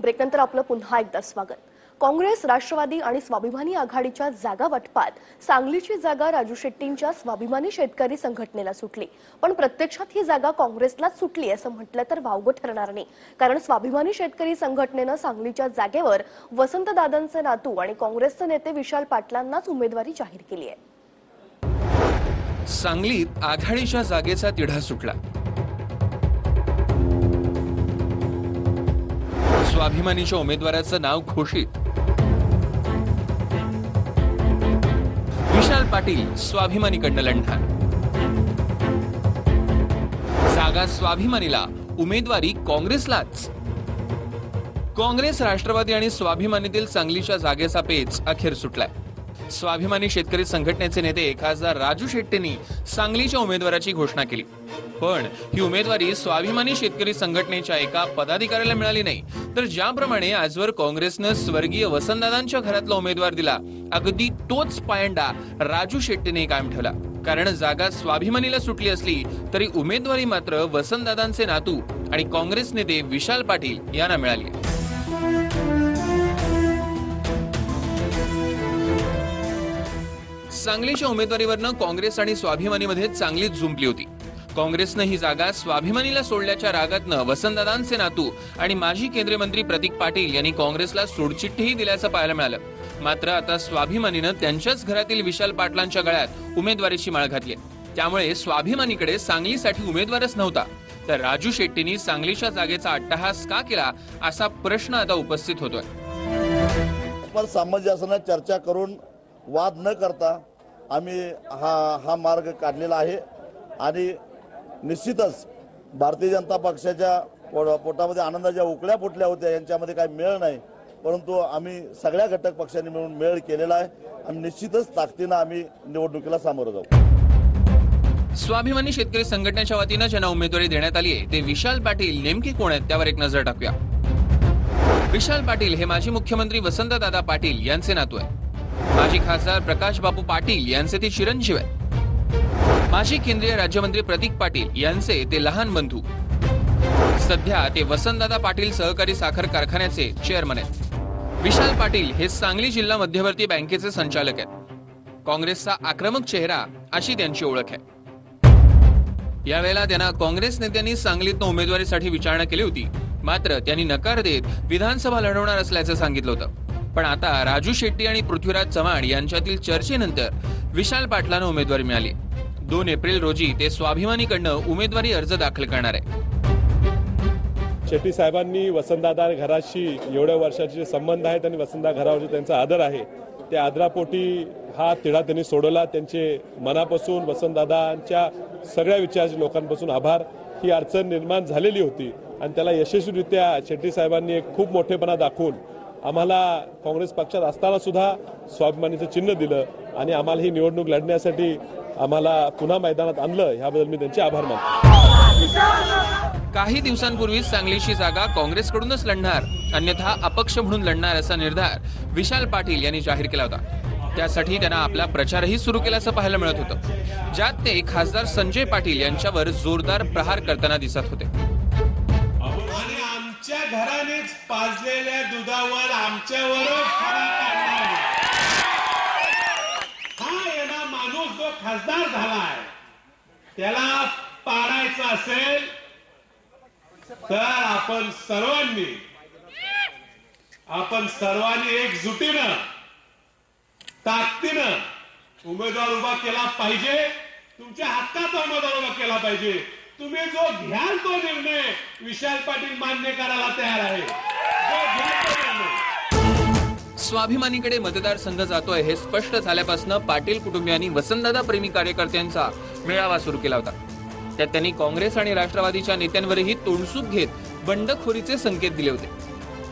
ब्रेकनंतर आपलं पुन्हा एकदा स्वागत. काँग्रेस राष्ट्रवादी आणि स्वाभिमानी आघाडीच्या जागा वाटपात सांगलीची जागा राजू शेट्टींच्या स्वाभिमानी शेतकरी संघटनेला सुटली. पण प्रत्यक्षात ही जागा काँग्रेसलाच सुटली असं म्हटलं तर वावगं ठरणार नाही. कारण स्वाभिमानी शेतकरी संघटनेनं सांगलीच्या जागेवर वसंतदादांचे नातू आणि काँग्रेसचे नेते विशाल पाटलांनाच उमेदवारी जाहीर केली आहे. सांगलीत आघाडीच्या जागेचा तिढा सुटला. अभिमानीच्या उमेदवाराचं नाव घोषित. विशाल पाटील स्वाभिमानीकडनं लढणार जागा स्वाभिमानीला उमेदवारी काँग्रेसलाच. काँग्रेस राष्ट्रवादी आणि स्वाभिमानीतील सांगलीच्या जागेचा पेच अखेर सुटलाय. स्वाभिमानी शेतकरी संघटनेचे नेते खासदार राजू शेट्टींनी सांगलीच्या उमेदवाराची घोषणा केली. पण ही उमेदवारी स्वाभिमानी शेतकरी संघटनेच्या एका पदाधिकाऱ्याला मिळाली नाही. तर ज्याप्रमाणे आजवर काँग्रेसनं स्वर्गीय वसंतदादांच्या घरातला उमेदवार दिला अगदी तोच पायंडा राजू शेट्टीने कायम ठेवला. कारण जागा स्वाभिमानीला सुटली असली तरी उमेदवारी मात्र वसंतदादांचे नातू आणि काँग्रेस नेते विशाल पाटील यांना मिळाली. सांगलीच्या उमेदवारीवरनं काँग्रेस आणि स्वाभिमानीमध्ये चांगलीच झुंपली होती. काँग्रेसनं ही जागा स्वाभिमानीला सोडल्याच्या रागातनं वसंतदादांचे नातू आणि माजी केंद्रीय मंत्री प्रतीक पाटील यांनी काँग्रेसला सोडचिठ्ठीही दिल्याचं पाहायला मिळालं. मात्र आता स्वाभिमानीनं त्यांच्याच घरातील विशाल पाटलांच्या गळ्यात उमेदवारीची माळ घातली त्यामुळे स्वाभिमानीकडे सांगलीसाठी उमेदवारच नव्हता. तर राजू शेट्टींनी सांगलीच्या जागेचा अट्टहास का केला असा प्रश्न आता उपस्थित होतोय. सामंजस्यानं चर्चा करून वाद न करता आम्ही हा हा मार्ग काढलेला आहे. आणि निश्चितच भारतीय जनता पक्षाच्या पो- पोटामध्ये आनंदाच्या उकळ्या फुटल्या होत्या. यांच्यामध्ये काही मेळ नाही. परंतु आम्ही सगळ्या घटक पक्षांनी मिळून मेळ केलेला आहे. आणि निश्चितच ताकदीनं आम्ही निवडणुकीला सामोरं जाऊ. स्वाभिमानी शेतकरी संघटनेच्या वतीनं ज्यांना उमेदवारी देण्यात आली आहे ते विशाल पाटील. नेमके कोण आहेत? त्यावर एक नजर टाकूया. विशाल पाटील हे माजी मुख्यमंत्री वसंतदादा पाटील यांचे नातू आहे माजी खासदार प्रकाश बापू पाटील यांचे ते चिरंजीव आहेत. माजी केंद्रीय राज्यमंत्री प्रतीक पाटील यांचे ते लहान बंधू. सध्या ते वसंतदादा पाटील सहकारी साखर कारखान्याचे चेअरमन आहेत. विशाल पाटील हे सांगली जिल्हा मध्यवर्ती बँकेचे संचालक आहेत. काँग्रेसचा आक्रमक चेहरा अशी त्यांची ओळख आहे. यावेळेला त्यांना काँग्रेस नेत्यांनी सांगलीतनं उमेदवारीसाठी विचारणा केली होती. मात्र त्यांनी नकार देत विधानसभा लढवणार असल्याचं सांगितलं होतं. पण आता राजू शेट्टी आणि पृथ्वीराज चव्हाण यांच्यातील चर्चेनंतर विशाल पाटलांना उमेदवारी मिळाली. दोन एप्रिल रोजी ते स्वाभिमानीकडनं उमेदवारी अर्ज दाखल करणार आहे. शेट्टी साहेबांनी वसंतदादा घराशी एवढ्या वर्षाचे जे संबंध आहेत आणि वसंतदा घरावरचे त्यांचा आदर आहे त्या आदरापोटी हा तिढा त्यांनी सोडवला. त्यांचे मनापासून वसंतदादांच्या सगळ्या विचाराच्या लोकांपासून आभार. ही अडचण निर्माण झालेली होती आणि त्याला यशस्वीरित्या शेट्टी साहेबांनी एक खूप मोठेपणा दाखवून आम्हाला काँग्रेस पक्षात असताना सुद्धा स्वाभिमानीचं चिन्ह दिलं आणि आम्हाला ही निवडणूक लढण्यासाठी आम्हाला पुन्हा मैदानात आणलं ह्याबद्दल मी त्यांचे आभार मानतो. काही दिवसांपूर्वीच सांगलीची जागा काँग्रेसकडूनच लढणार अन्यथा अपक्ष म्हणून लढणार असा निर्धार विशाल पाटील यांनी जाहीर केला होता. त्यासाठी त्यांना आपला प्रचारही सुरू केल्याचं पाहायला मिळत होतं. ज्यात ते खासदार संजय पाटील यांच्यावर जोरदार प्रहार करताना दिसत होते. घरानेच पाजलेल्या दुधावर आमच्यावर हा येणार माणूस जो खासदार झालाय त्याला पाडायचं असेल तर आपण सर्वांनी आपण सर्वांनी एकजुटीनं ताकदीनं उमेदवार उभा केला पाहिजे तुमच्या हक्काचा उमेदवार उभा केला पाहिजे. तुम्ही जो घ्याल तो निर्णय विशाल पाटील मान्य करायला तयार आहे. स्वाभिमानीकडे मतदारसंघ जातोय हे स्पष्ट झाल्यापासून पाटील कुटुंबियांनी वसंतदादा प्रेमी कार्यकर्त्यांचा मेळावा सुरू केला होता. त्यात त्यांनी काँग्रेस आणि राष्ट्रवादीच्या नेत्यांवरही तोंडसूक घेत बंडखोरीचे संकेत दिले होते.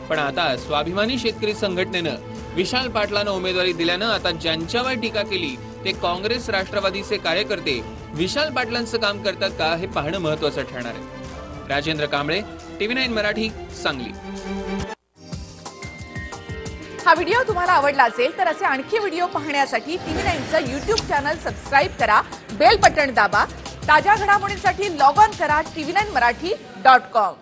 पण आता स्वाभिमानी शेतकरी संघटनेनं विशाल पाटलांना उमेदवारी दिल्यानं आता ज्यांच्यावर टीका केली ते काँग्रेस राष्ट्रवादीचे कार्यकर्ते विशाल पाटलांचं काम करतात का हे पाहणं महत्वाचं ठरणार आहे. Rajendra Kamble TV nine Marathi Sangli. हा व्हिडिओ तुम्हाला आवडला असेल तर असे आणखी व्हिडिओ पाहण्यासाठी टीव्ही नाईनचं युट्यूब चॅनल सबस्क्राईब करा बेल बटन दाबा ताज्या घडामोडींसाठी लॉग ऑन करा TV nine Marathi dot com.